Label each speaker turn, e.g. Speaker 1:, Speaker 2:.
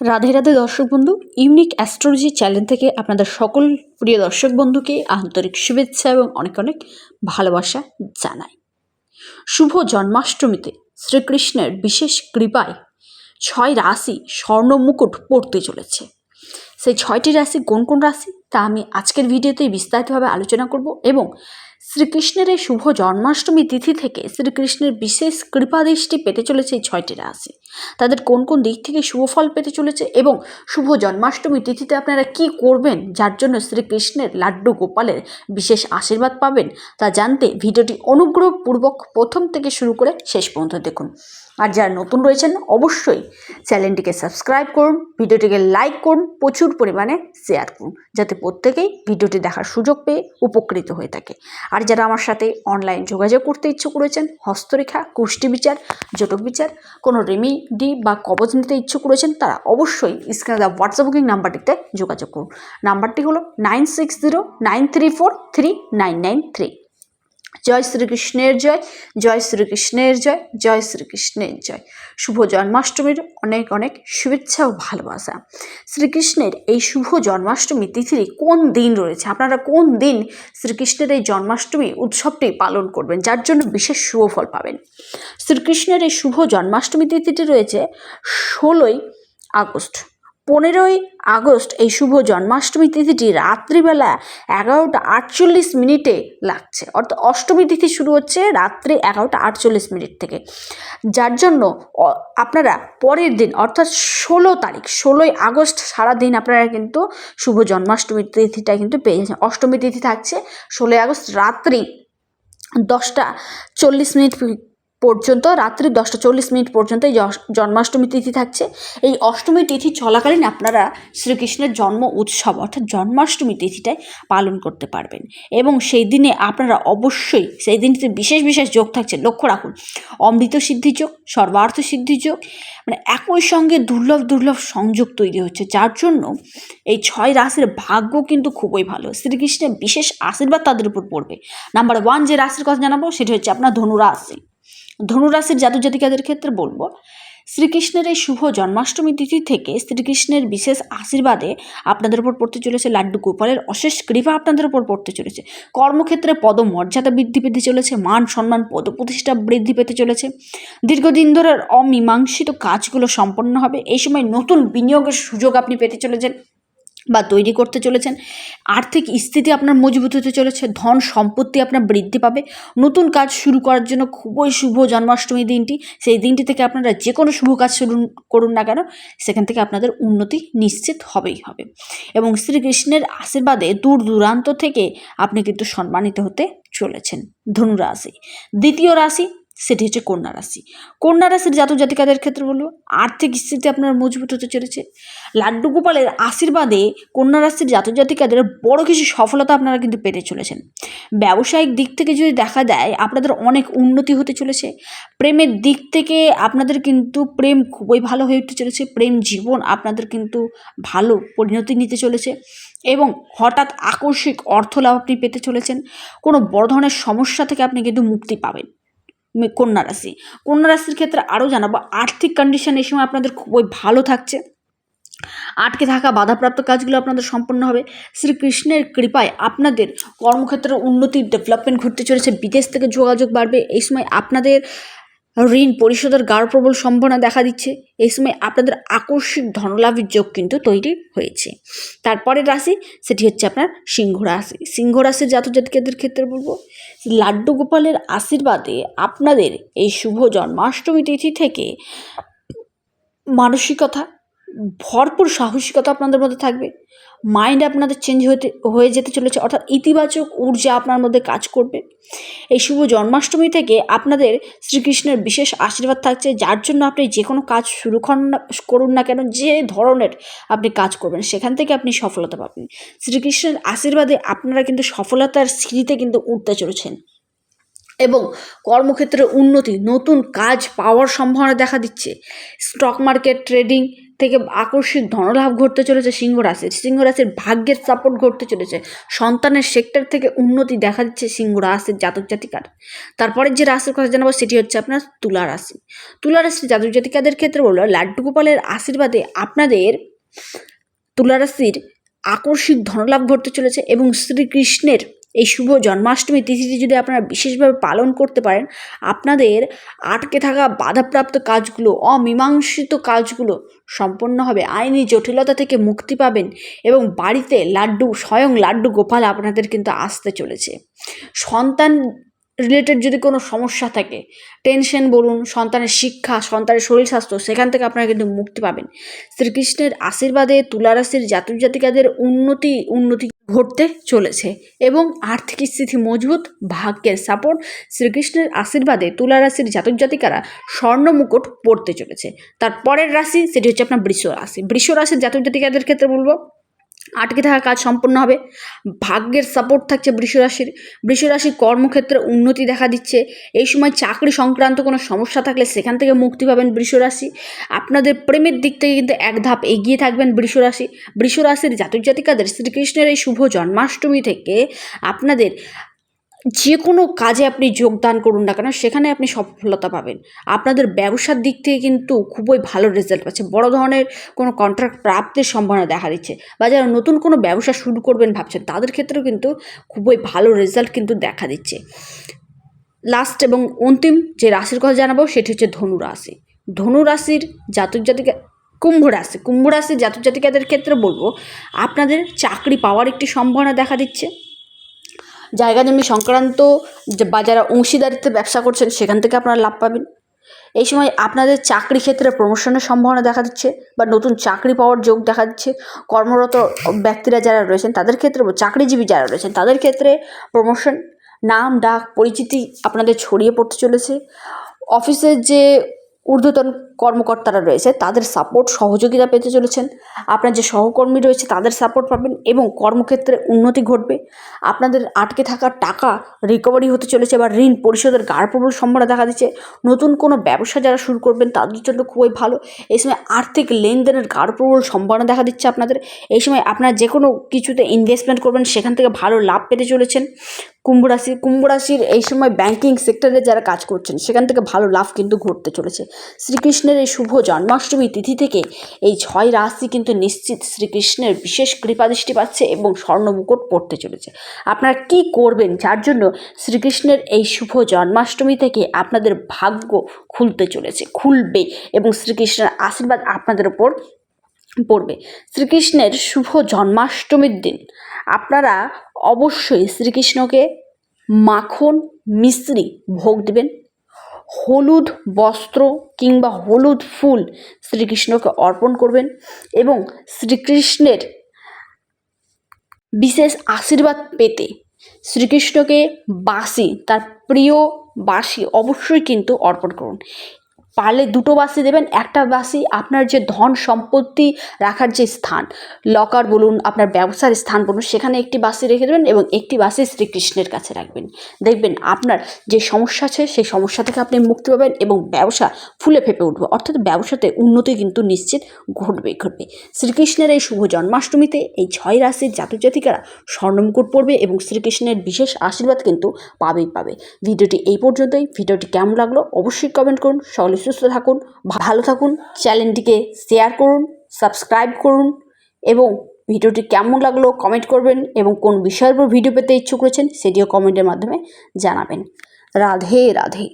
Speaker 1: রাধে রাধে দর্শক বন্ধু, unique astrology channel থেকে আপনাদের সকল প্রিয় দর্শক বন্ধুকে আন্তরিক শুভেচ্ছা এবং অনেক অনেক ভালোবাসা জানাই। শুভ জন্মাষ্টমীতে শ্রীকৃষ্ণের বিশেষ কৃপায় ছয় রাশি স্বর্ণ মুকুট পড়তে চলেছে। সেই ছয়টি রাশি কোন কোন রাশি? তা আমি আজকের ভিডিওতেই বিস্তারিতভাবে আলোচনা করব এবং শ্রীকৃষ্ণের এই শুভ জন্মাষ্টমী তিথি থেকে শ্রীকৃষ্ণের বিশেষ কৃপাদৃষ্টি পেতে চলেছে এই ছয়টি রাশি। তাদের কোন কোন দিক থেকে শুভ ফল পেতে চলেছে এবং শুভ জন্মাষ্টমী তিথিতে আপনারা কি করবেন, যার জন্য শ্রীকৃষ্ণের লাড্ডু গোপালের বিশেষ আশীর্বাদ পাবেন, তা জানতে ভিডিওটি অনুগ্রহপূর্বক প্রথম থেকে শুরু করে শেষ পর্যন্ত দেখুন। আর যারা নতুন রয়েছেন, অবশ্যই চ্যানেলটিকে সাবস্ক্রাইব করুন, ভিডিওটিকে লাইক করুন, প্রচুর পরিমাণে শেয়ার করুন, যাতে প্রত্যেকেই ভিডিওটি দেখার সুযোগ পেয়ে উপকৃত হয়ে থাকে। আর যারা আমার সাথে অনলাইন যোগাযোগ করতে ইচ্ছুক রয়েছেন, হস্তরেখা, কুষ্টি বিচার, জটক বিচার, কোনো রেমিডি বা কবচ নিতে ইচ্ছুক রয়েছেন, তারা অবশ্যই স্ক্রিনে দেওয়া হোয়াটসঅ্যাপ বুকিং নাম্বারটিতে যোগাযোগ করুন। নাম্বারটি হলো nine six zero nine three four three nine nine three জয় শ্রীকৃষ্ণের জয় জয় শ্রীকৃষ্ণের জয় জয় শ্রীকৃষ্ণের জয়। শুভ জন্মাষ্টমীর অনেক অনেক শুভেচ্ছা ও ভালোবাসা। শ্রীকৃষ্ণের এই শুভ জন্মাষ্টমী তিথির কোন দিন রয়েছে? আপনারা কোন দিন শ্রীকৃষ্ণের এই জন্মাষ্টমী উৎসবটি পালন করবেন? যার জন্য বিশেষ শুভ ফল পাবেন। শ্রীকৃষ্ণের এই শুভ জন্মাষ্টমী তিথিটি রয়েছে ষোলোই আগস্ট। পনেরোই আগস্ট এই শুভ জন্মাষ্টমী তিথিটি রাত্রিবেলা এগারোটা আটচল্লিশ মিনিটে লাগছে। অর্থাৎ অষ্টমী তিথি শুরু হচ্ছে রাত্রি এগারোটা আটচল্লিশ মিনিট থেকে। যার জন্য আপনারা পরের দিন, অর্থাৎ ষোলো তারিখ, ষোলোই আগস্ট সারা দিন আপনারা কিন্তু শুভ জন্মাষ্টমী তিথিটা কিন্তু পেয়ে যাচ্ছেন। অষ্টমী তিথি থাকছে ষোলোই আগস্ট রাত্রি দশটা চল্লিশ মিনিট পর্যন্ত, রাত্রি দশটা চল্লিশ মিনিট পর্যন্ত এই জন্মাষ্টমী তিথি থাকছে। এই অষ্টমী তিথি চলাকালীন আপনারা শ্রীকৃষ্ণের জন্ম উৎসব, অর্থাৎ জন্মাষ্টমী তিথিটাই পালন করতে পারবেন। এবং সেই দিনে আপনারা অবশ্যই, সেই দিনটিতে বিশেষ বিশেষ যোগ থাকছে। লক্ষ্য রাখুন, অমৃত সিদ্ধি যোগ, সর্বার্থ সিদ্ধি যোগ মানে একই সঙ্গে দুর্লভ দুর্লভ সংযোগ তৈরি হচ্ছে, যার জন্য এই ছয় রাশির ভাগ্য কিন্তু খুবই ভালো। শ্রীকৃষ্ণের বিশেষ আশীর্বাদ তাদের উপর পড়বে। নাম্বার ওয়ান যে রাশির কথা জানাব, সেটি হচ্ছে আপনার ধনুরাশি। ধনুরাশির জাতক জাতিকাদের ক্ষেত্রে বলব, শ্রীকৃষ্ণের এই শুভ জন্মাষ্টমী তিথি থেকে শ্রীকৃষ্ণের বিশেষ আশীর্বাদে আপনাদের উপর পড়তে চলেছে লাড্ডু গোপালের অশেষ কৃপা আপনাদের উপর পড়তে চলেছে। কর্মক্ষেত্রে পদমর্যাদা বৃদ্ধি পেতে চলেছে, মান সম্মান পদ প্রতিষ্ঠা বৃদ্ধি পেতে চলেছে। দীর্ঘদিন ধরে অমীমাংসিত কাজগুলো সম্পন্ন হবে। এই সময় নতুন বিনিয়োগের সুযোগ আপনি পেতে চলেছেন। বা তৈরি করতে চলেছেন। আর্থিক স্থিতি আপনার মজবুত হতে চলেছে, ধন সম্পত্তি আপনার বৃদ্ধি পাবে। নতুন কাজ শুরু করার জন্য খুবই শুভ জন্মাষ্টমী দিনটি। সেই দিনটি থেকে আপনারা যে কোনো শুভ কাজ শুরু করুন না কেন, সেখান থেকে আপনাদের উন্নতি নিশ্চিত হবেই হবে। এবং শ্রীকৃষ্ণের আশীর্বাদে দূর দূরান্ত থেকে আপনি কিন্তু সম্মানিত হতে চলেছেন। ধনু রাশি দ্বিতীয় রাশি সেটি হচ্ছে কন্যা রাশি। কন্যা রাশির জাতক জাতিকাদের ক্ষেত্রে বলব, আর্থিক স্থিতি আপনার মজবুত হতে চলেছে। লাড্ডু গোপালের আশীর্বাদে কন্যা রাশির জাতক জাতিকাদের বড় কিছু সফলতা আপনারা কিন্তু পেতে চলেছেন। ব্যবসায়িক দিক থেকে যদি দেখা যায়, আপনাদের অনেক উন্নতি হতে চলেছে। প্রেমের দিক থেকে আপনাদের কিন্তু প্রেম খুবই ভালো হয়ে উঠতে চলেছে। প্রেম জীবন আপনাদের কিন্তু ভালো পরিণতি নিতে চলেছে এবং হঠাৎ আকস্মিক অর্থ লাভ আপনি পেতে চলেছেন। কোনো বড় ধরনের সমস্যা থেকে আপনি কিন্তু মুক্তি পাবেন। কন্যা রাশি। কন্যা রাশির ক্ষেত্রে আরও জানাব, আর্থিক কন্ডিশন এই সময় আপনাদের খুবই ভালো থাকছে। আটকে থাকা বাধাপ্রাপ্ত কাজগুলো আপনাদের সম্পন্ন হবে। শ্রীকৃষ্ণের কৃপায় আপনাদের কর্মক্ষেত্রের উন্নতি ডেভেলপমেন্ট ঘটতে চলেছে। বিদেশ থেকে যোগাযোগ বাড়বে। এই সময় আপনাদের ঋণ পরিশোধের গাঢ় প্রবল সম্ভাবনা দেখা দিচ্ছে। এই সময় আপনাদের আকস্মিক ধনলাভের যোগ কিন্তু তৈরি হয়েছে। তারপরের রাশি, সেটি হচ্ছে আপনার সিংহ রাশি। সিংহ রাশির জাত জাতিকাদের ক্ষেত্রে বলব, লাড্ডু গোপালের আশীর্বাদে আপনাদের এই শুভ জন্মাষ্টমী তিথি থেকে মানসিকতা ভরপুর সাহসিকতা আপনাদের মধ্যে থাকবে। মাইন্ড আপনাদের চেঞ্জ হতে, হয়ে যেতে চলেছে। অর্থাৎ ইতিবাচক ঊর্জা আপনার মধ্যে কাজ করবে। এই শুভ জন্মাষ্টমী থেকে আপনাদের শ্রীকৃষ্ণের বিশেষ আশীর্বাদ থাকছে। যার জন্য আপনি যে কোনো কাজ শুরু করুন না কেন, যে ধরনের আপনি কাজ করবেন, সেখান থেকে আপনি সফলতা পাবেন। শ্রীকৃষ্ণের আশীর্বাদে আপনারা কিন্তু সফলতার সিঁড়িতে কিন্তু উঠতে চলেছেন। এবং কর্মক্ষেত্রে উন্নতি, নতুন কাজ পাওয়ার সম্ভাবনা দেখা দিচ্ছে। স্টক মার্কেট ট্রেডিংতে থেকে আকস্মিক ধনলাভ ঘটতে চলেছে সিংহ রাশির। সিংহ রাশির ভাগ্যের সাপোর্ট ঘটতে চলেছে। সন্তানের সেক্টর থেকে উন্নতি দেখা দিচ্ছে সিংহ রাশির জাতক জাতিকার। তারপরে যে রাশির কথা জানাব সেটি হচ্ছে আপনার তুলা রাশি। তুলা রাশির জাতক জাতিকাদের ক্ষেত্রে বলল লাড্ডু গোপালের আশীর্বাদে আপনাদের তুলা রাশির আকস্মিক ধনলাভ ঘটতে চলেছে এবং শ্রীকৃষ্ণের এই শুভ জন্মাষ্টমী তিথিটি যদি আপনারা বিশেষভাবে পালন করতে পারেন, আপনাদের আটকে থাকা বাধাপ্রাপ্ত কাজগুলো, অমীমাংসিত কাজগুলো সম্পন্ন হবে। আইনি জটিলতা থেকে মুক্তি পাবেন এবং বাড়িতে লাড্ডু, স্বয়ং লাড্ডু গোপাল আপনাদের কিন্তু আসতে চলেছে। সন্তান রিলেটেড যদি কোনো সমস্যা থাকে টেনশন বলুন, সন্তানের শিক্ষা, সন্তানের শরীর স্বাস্থ্য, সেখান থেকে আপনারা কিন্তু মুক্তি পাবেন। শ্রীকৃষ্ণের আশীর্বাদে তুলারাশির জাতক জাতিকাদের উন্নতি উন্নতি ঘটতে চলেছে এবং আর্থিক স্থিতি মজবুত, ভাগ্যের সাপোর্ট শ্রীকৃষ্ণের আশীর্বাদে তুলা রাশির জাতক জাতিকারা স্বর্ণ মুকুট পড়তে চলেছে। তার পরের রাশি, সেটি হচ্ছে আপনার বৃষ রাশি। বৃষ রাশির জাতক জাতিকাদের ক্ষেত্রে বলব আটকে থাকা কাজ সম্পন্ন হবে। ভাগ্যের সাপোর্ট থাকছে বৃষরাশির বৃষরাশির কর্মক্ষেত্রে উন্নতি দেখা দিচ্ছে। এই সময় চাকরি সংক্রান্ত কোনো সমস্যা থাকলে সেখান থেকে মুক্তি পাবেন বৃষরাশি আপনাদের প্রেমের দিক থেকে কিন্তু এক ধাপ এগিয়ে থাকবেন বৃষরাশি বৃষরাশির জাতক জাতিকাদের শ্রীকৃষ্ণের এই শুভ জন্মাষ্টমী থেকে আপনাদের যে কোনো কাজে আপনি যোগদান করুন না কেন, সেখানে আপনি সফলতা পাবেন। আপনাদের ব্যবসার দিক থেকে কিন্তু খুবই ভালো রেজাল্ট পাচ্ছে। বড় ধরনের কোনো কন্ট্রাক্ট প্রাপ্তির সম্ভাবনা দেখা দিচ্ছে। বা যারা নতুন কোনো ব্যবসা শুরু করবেন ভাবছেন, তাদের ক্ষেত্রেও কিন্তু খুবই ভালো রেজাল্ট কিন্তু দেখা দিচ্ছে। লাস্ট এবং অন্তিম যে রাশির কথা জানাব, সেটি হচ্ছে ধনু রাশি। ধনু রাশির জাতক জাতিকা, কুম্ভ রাশি। কুম্ভ রাশির জাতক জাতিকাদের ক্ষেত্রে বলব, আপনাদের চাকরি পাওয়ার একটি সম্ভাবনা দেখা দিচ্ছে। জায়গা জমি সংক্রান্ত বা যারা অংশীদারিত্বে ব্যবসা করছেন, সেখান থেকে আপনারা লাভ পাবেন। এই সময় আপনাদের চাকরি ক্ষেত্রে প্রমোশনের সম্ভাবনা দেখা দিচ্ছে বা নতুন চাকরি পাওয়ার যোগ দেখা দিচ্ছে। কর্মরত ব্যক্তিরা যারা রয়েছেন, তাদের ক্ষেত্রে চাকরিজীবী যারা রয়েছেন, তাদের ক্ষেত্রে প্রমোশন নাম, ডাক, পরিচিতি আপনাদের ছড়িয়ে পড়তে চলেছে। অফিসের যে ঊর্ধ্বতন কর্মকর্তারা রয়েছে, তাদের সাপোর্ট সহযোগিতা পেতে চলেছেন। আপনার যে সহকর্মী রয়েছে, তাদের সাপোর্ট পাবেন এবং কর্মক্ষেত্রে উন্নতি ঘটবে। আপনাদের আটকে থাকা টাকা রিকভারি হতে চলেছে বা ঋণ পরিশোধের গাঢ় প্রবল সম্ভাবনা দেখা দিচ্ছে। নতুন কোনো ব্যবসা যারা শুরু করবেন, তাদের জন্য খুবই ভালো। এই সময় আর্থিক লেনদেনের গাঢ় প্রবল সম্ভাবনা দেখা দিচ্ছে আপনাদের। এই সময় আপনারা যে কোনো কিছুতে ইনভেস্টমেন্ট করবেন, সেখান থেকে ভালো লাভ পেতে চলেছেন। কুম্ভ রাশি, কুম্ভ রাশির এই সময় ব্যাংকিং সেক্টরে যারা কাজ করছেন, সেখান থেকে ভালো লাভ কিন্তু ঘটতে চলেছে। শ্রীকৃষ্ণের এই শুভ জন্মাষ্টমী তিথি থেকে এই ছয় রাশি কিন্তু নিশ্চিত শ্রীকৃষ্ণের বিশেষ কৃপাদৃষ্টি পাচ্ছে এবং স্বর্ণ মুকুট পড়তে চলেছে। আপনারা কি করবেন? যার জন্য শ্রীকৃষ্ণের এই শুভ জন্মাষ্টমী থেকে আপনাদের ভাগ্য খুলতে চলেছে, খুলবে এবং শ্রীকৃষ্ণের আশীর্বাদ আপনাদের ওপর পড়বে। শ্রীকৃষ্ণের শুভ জন্মাষ্টমীর দিন। আপনারা অবশ্যই শ্রীকৃষ্ণকে মাখন, মিশ্রি ভোগ দেবেন। হলুদ বস্ত্র কিংবা হলুদ ফুল শ্রীকৃষ্ণকে অর্পণ করবেন এবং শ্রীকৃষ্ণের বিশেষ আশীর্বাদ পেতে শ্রীকৃষ্ণকে বাসি তার প্রিয় বাসি অবশ্যই কিন্তু অর্পণ করুন। পারলে দুটো বাসি দেবেন, একটা বাসি আপনার যে ধন সম্পত্তি রাখার যে স্থান লকার বলুন, আপনার ব্যবসার স্থান বলুন, সেখানে একটি বাসি রেখে দেবেন এবং একটি বাসি শ্রীকৃষ্ণের কাছে রাখবেন। দেখবেন আপনার যে সমস্যা আছে, সেই সমস্যা থেকে আপনি মুক্তি পাবেন এবং ব্যবসা ফুলে ফেপে উঠবে। অর্থাৎ ব্যবসাতে উন্নতি কিন্তু নিশ্চিত ঘটবে ঘটবে। শ্রীকৃষ্ণের এই শুভ জন্মাষ্টমীতে এই ছয় রাশির জাতক জাতিকারা স্বর্ণমুকুট পড়বে এবং শ্রীকৃষ্ণের বিশেষ আশীর্বাদ কিন্তু পাবেই, পাবে। ভিডিওটি এই পর্যন্তই। ভিডিওটি কেমন লাগল অবশ্যই কমেন্ট করুন। সকলে সুস্থ থাকুন, ভালো থাকুন, চ্যানেলটিকে শেয়ার করুন, সাবস্ক্রাইব করুন এবং ভিডিওটি কেমন লাগল কমেন্ট করবেন এবং কোন বিষয়ের উপর ভিডিও পেতে ইচ্ছুক রয়েছেন, সেটিও কমেন্টের মাধ্যমে জানাবেন। রাধে রাধে।